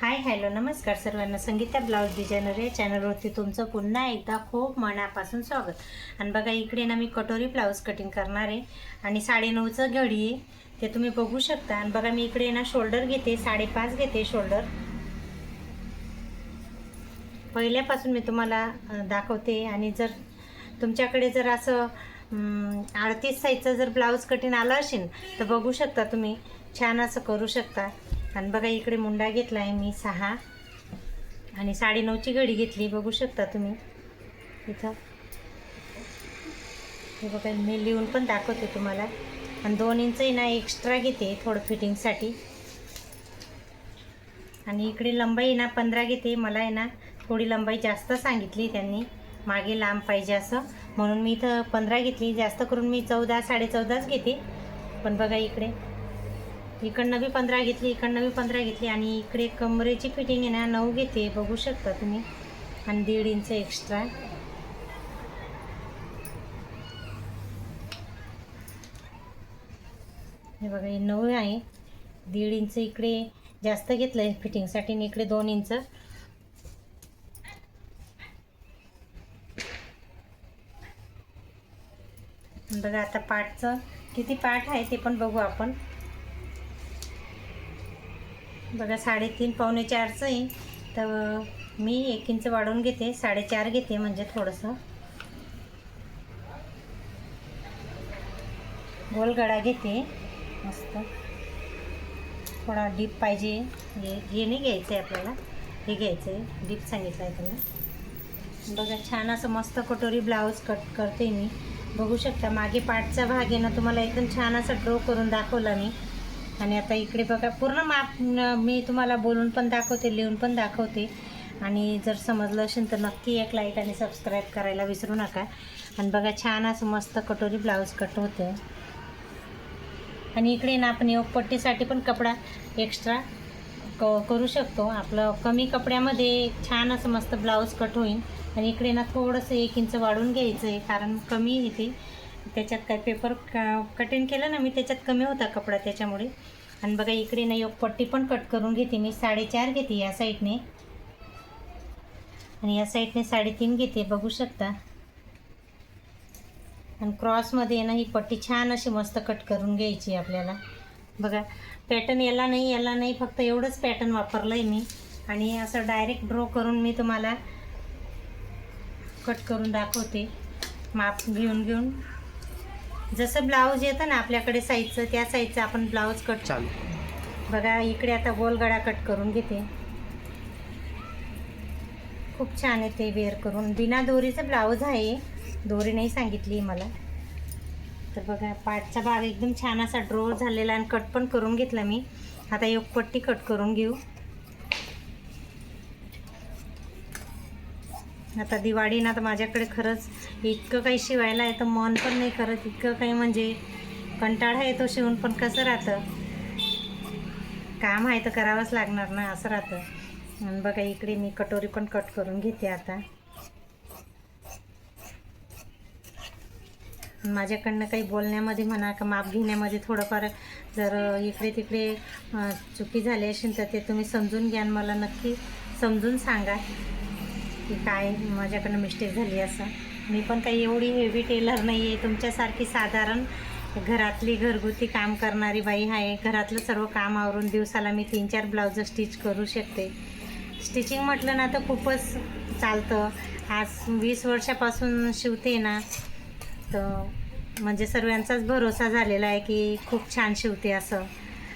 Hi hello नमस्कार सर्वांना. Sangeeta blouse designer या चॅनलवरती तुमचं पुन्हा एकदा खूप मनापासून स्वागत. आणि बघा इकडे ना मी कटोरी ब्लाऊज कटिंग करणार आहे आणि साडेनऊचं घडी आहे. ते तुम्ही बघू शकता. आणि बघा मी इकडे ना शोल्डर घेते साडेपाच घेते शोल्डर पहिल्यापासून मी तुम्हाला दाखवते. आणि जर तुमच्याकडे जर असं अडतीस साईजचं जर ब्लाऊज कटिंग आलं असेल तर बघू शकता तुम्ही. छान असं करू शकता. आणि बघा इकडे मुंडा घेतला आहे मी सहा. आणि साडेनऊची घडी घेतली बघू शकता तुम्ही. इथं. हे बघा मी लिहून पण दाखवते तुम्हाला. आणि दोन इंचही ना एक्स्ट्रा घेते थोडं फिटिंगसाठी आणि इकडे लंबाई ना पंधरा घेते. मला आहे ना थोडी लंबाई जास्त सांगितली त्यांनी. मागे लांब पाहिजे असं. म्हणून मी इथं पंधरा घेतली. जास्त करून मी चौदा साडेचौदाच घेते. पण बघा इकडे. इकडनं बी पंधरा घेतली इकडनं बी पंधरा घेतली आणि इकडे कमरेची फिटिंग आहे ना नऊ घेते बघू शकता तुम्ही. आणि दीड इंच एक्स्ट्रा हे बघा हे नऊ आहे. दीड इंच इकडे जास्त घेतलं आहे फिटिंगसाठी आणि इकडे दोन इंच. बघा आता पाठचं किती पाठ आहे ते पण बघू आपण. बघा साडेतीन पावणे चारचं आहे. तर मी एक इंच वाढवून घेते साडेचार घेते म्हणजे थोडंसं. गोलगडा घेते मस्त. थोडा डीप पाहिजे. हे हे नाही घ्यायचं आहे आपल्याला. हे घ्यायचं आहे डीप सांगितलं आहे त्यांना. बघा छान असं मस्त कटोरी ब्लाऊज कट करते मी. बघू शकता मागे पाठचा भाग आहे ना तुम्हाला एकदम छान असा ड्रॉ करून दाखवला मी. आणि आता इकडे बघा पूर्ण माप मी तुम्हाला बोलून पण दाखवते लिहून पण दाखवते. आणि जर समजलं असेल तर नक्की एक लाईक आणि सबस्क्राईब करायला विसरू नका. आणि बघा छान असं मस्त कटोरी ब्लाऊज कट होतं. आणि इकडे ना आपण योगपट्टीसाठी पण कपडा एक्स्ट्रा क करू शकतो. आपलं कमी कपड्यामध्ये छान असं मस्त ब्लाऊज कट होईल. आणि इकडे ना थोडंसं एक इंच वाढून घ्यायचं आहे कारण कमी येते त्याच्यात काय पेपर कटिंग केलं ना मी त्याच्यात कमी होता कपडा त्याच्यामुळे. आणि बघा इकडे ना पट्टी पण कट करून घेते मी. साडेचार घेते या साईडने आणि या साईडने साडेतीन घेते बघू शकता. आणि क्रॉसमध्ये ना ही पट्टी छान अशी मस्त कट करून घ्यायची आपल्याला. बघा पॅटर्न याला नाही याला नाही फक्त एवढंच पॅटर्न वापरलं आहे मी. आणि असं डायरेक्ट ड्रॉ करून मी तुम्हाला कट करून दाखवते. माप घेऊन घेऊन. जसं ब्लाऊज येतं ना आपल्याकडे साईजचं त्या साईजचं आपण ब्लाऊज कट चालू बघा इकडे आता गोलगडा कट करून घेते. खूप छान आहे ते वेअर करून. बिना दोरीचं ब्लाऊज आहे. दोरी नाही सांगितली मला. तर बघा पाठचा भाग एकदम छान असा ड्रॉ झालेला आणि कट पण करून घेतला मी. आता एक पट्टी कट करून घेऊ. आता दिवाळी ना तर माझ्याकडे खरंच इतकं काही शिवायला आहे तर मन पण नाही करत इतकं काही म्हणजे कंटाळा येतो शिवून पण कसं राहतं? काम आहे तर करावंच लागणार ना असं राहतं. आणि बघा इकडे मी कटोरी पण कट करून घेते आता. माझ्याकडनं काही बोलण्यामध्ये म्हणा का माप घेण्यामध्ये थोडंफार जर इकडे तिकडे चुकी झाली असेल तर ते तुम्ही समजून घ्या मला नक्की समजून सांगा. की काय माझ्याकडनं मिस्टेक झाली असं. मी पण काही एवढी हेवी टेलर नाही आहे तुमच्यासारखी साधारण घरातली घरगुती काम करणारी बाई आहे. घरातलं सर्व काम आवरून दिवसाला मी तीन चार ब्लाउज स्टिच करू शकते. स्टिचिंग म्हटलं ना तर खूपच चालतं. आज वीस वर्षापासून शिवते ना तर म्हणजे सर्वांचाच भरोसा झालेला आहे की खूप छान शिवते असं.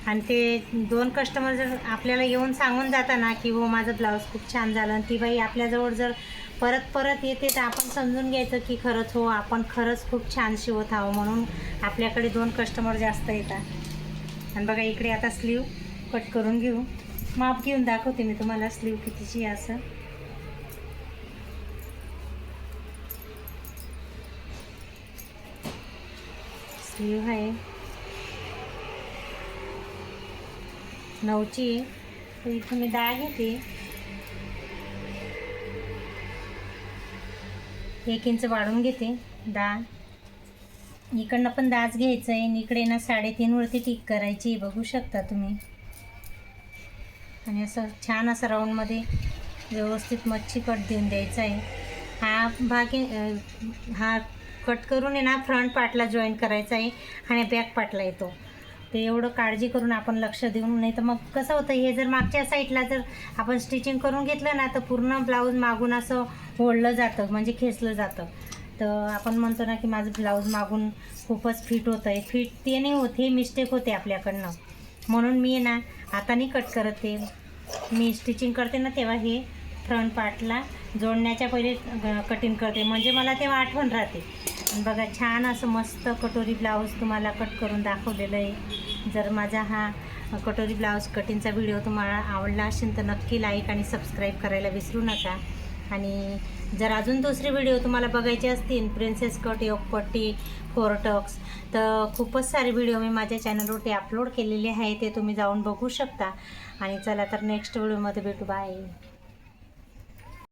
आणि ते दोन कस्टमर जर आपल्याला येऊन सांगून जाता ना की हो माझं ब्लाऊज खूप छान झालं. आणि ती बाई आपल्याजवळ जर परत परत येते तर आपण समजून घ्यायचं की खरंच हो आपण खरंच खूप छान शिवत आहो म्हणून आपल्याकडे दोन कस्टमर जास्त येतात. आणि बघा इकडे आता स्लीव कट करून घेऊ. माप घेऊन दाखवते मी तुम्हाला स्लीव कितीची असं. स्लीव आहे. नऊची. तर इथं मी डाळ घेते. एक इंच वाढून घेते डाळ. इकडनं पण दहाच घ्यायचं आहे आणि इकडे ना साडेतीनवरती टिक करायची बघू शकता तुम्ही. आणि असं छान असं राऊंडमध्ये व्यवस्थित मच्छी कट देऊन द्यायचा आहे. हा भाग आहे, हा कट करून आहे ना फ्रंट पार्टला जॉईन करायचा आहे आणि बॅक पार्टला येतो. ते एवढं काळजी करून आपण लक्ष देऊन नाही तर मग कसं होतं हे जर मागच्या साईडला जर आपण स्टिचिंग करून घेतलं ना तर पूर्ण ब्लाऊज मागून असं ओढलं जातं म्हणजे खेचलं जातं. तर आपण म्हणतो ना की माझं ब्लाऊज मागून खूपच फिट होतं आहे फिट ते नाही होत हे मिस्टेक होते आपल्याकडनं. म्हणून मी ना हाताने कट करत ते. मी स्टिचिंग करते ना तेव्हा हे फ्रंट पार्टला जोडण्याच्या पहिले कटिंग करते. म्हणजे मला तेव्हा आठवण राहते. बघा छान असं मस्त कटोरी ब्लाऊज तुम्हाला कट करून दाखवलेलं आहे. जर माझा हा कटोरी ब्लाऊज कटिंगचा व्हिडिओ तुम्हाला आवडला असेल तर नक्की लाईक आणि सबस्क्राईब करायला विसरू नका. आणि जर अजून दुसरे व्हिडिओ तुम्हाला बघायचे असतील प्रिन्सेस कट योगपट्टी फोरटक्स तर खूपच सारे व्हिडिओ मी माझ्या चॅनलवरती अपलोड केलेले आहे ते तुम्ही जाऊन बघू शकता. आणि चला तर नेक्स्ट व्हिडिओमध्ये भेटू. बाय